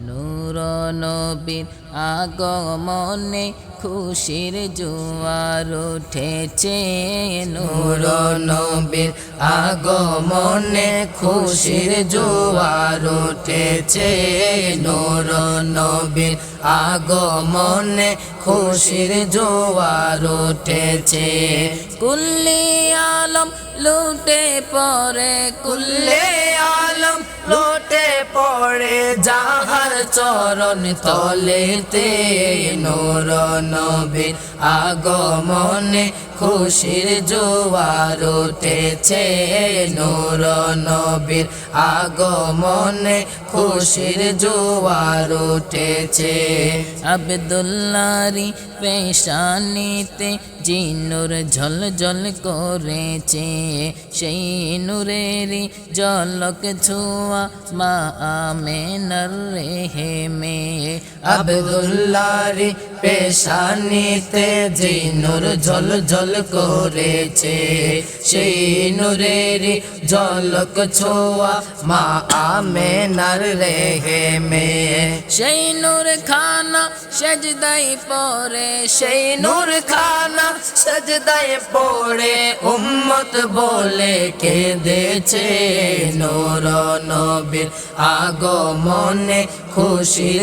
নূর নবীর আগমনে খুশির জোয়ার উঠেছে। নূর নবীর আগমনে খুশির জোয়ার উঠেছে। নূর নবীর আগমনে খুশির জোয়ার উঠেছে। কুল্লি আলম লুটে পরে কুল্লে আলম লোটে পড়ে, যাহার চরণ তলেতে নূর নবীর আগমনে খুশির জোয়ার উঠেছে। নূর নবীর আগমনে খুশির জোয়ার উঠেছে। আবদুল্লারি পেশানিতে জিনুর ঝলঝল করেছে, সেই নূরেরই জলক ছোঁয়া মা আমেনার রেহেমে। Gracias. আবদুল্লারি পেশানিতে যে নূর ঝল ঝল করেছে, সেই নূরেরই ঝলক ছোয়া মা আমেনার রেহে মে সেই নূর খানা সেজদাই পরে সেই নূর খানা সজদায় পড়ে, উম্মত বলে কেঁদেছে নূর নবীর আগমনে খুশির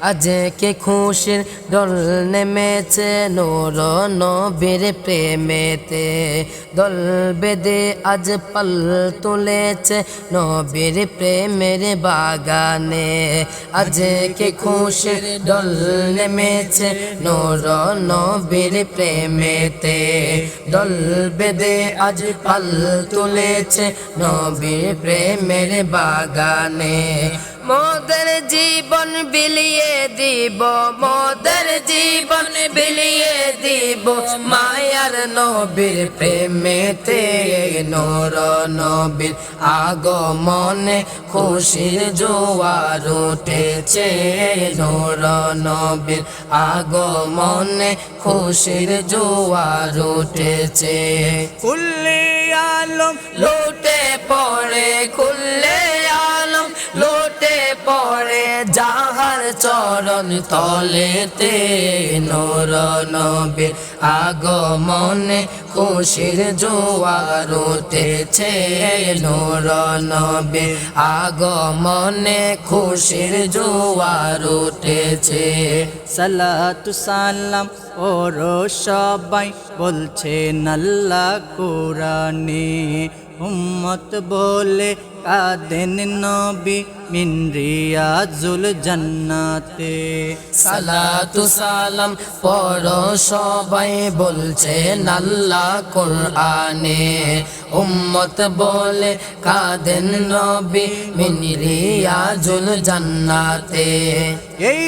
আজকে খুশির দল নেমেছে নূর নবীর প্রেমেতে। দল বেদে আজ পাল তুলেছে নবীর প্রেমের বাগানে। আজকে খুশির দল নেমেছে নূর নবীর প্রেমেতে। দল বেদে আজ পাল তুলেছে নবীর প্রেমের বাগানে। মোদের জীবন বিলিয়ে দিব মোদের জীবন বিলিয়ে দিব। মায়ার নবীর প্রেমেতে নূর নবীর আগমনে খুশির জোয়ার উঠেছে। নূর নবীর আগমনে খুশির জোয়ার উঠেছে। কুল্লি আলম লুটে পড়ে খুললে চরণ তলেতে নূর নবীর আগমনে খুশির জোয়ার উঠেছে। নূর নবীর আগমনে খুশির জোয়ার উঠেছে। সালাতু সালাম ওরো সবাই বলছে নাল্লা কোরআনে উম্মত বলে কাদেন নবী মিন রিয়াজুল জান্নাতে। সালাতু সালাম পড়ো সবাই বলছে আল্লাহ কোরআনে। উম্মত বলে কাদেন নবী মিনরিয়াজুল জান্নাতে। এই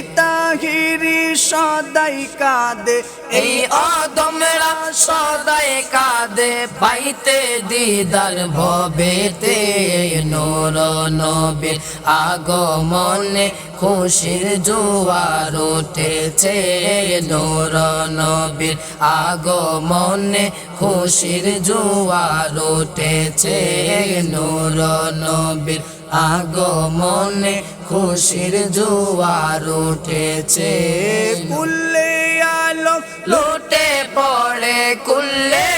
তাহিরি সদাই কাঁদে। এই অদমরা সদাই কাঁদে পাইতে দিদার ভবেতে নূর নবীর আগমনে খুশির জোয়ার উঠেছে। নূর নবীর আগমনে খুশির জোয়ার উঠেছে। নূর নবীর আগমনে খুশির জোয়ার উঠেছে। কুল্লে আলো লুটে পড়ে কুল্লে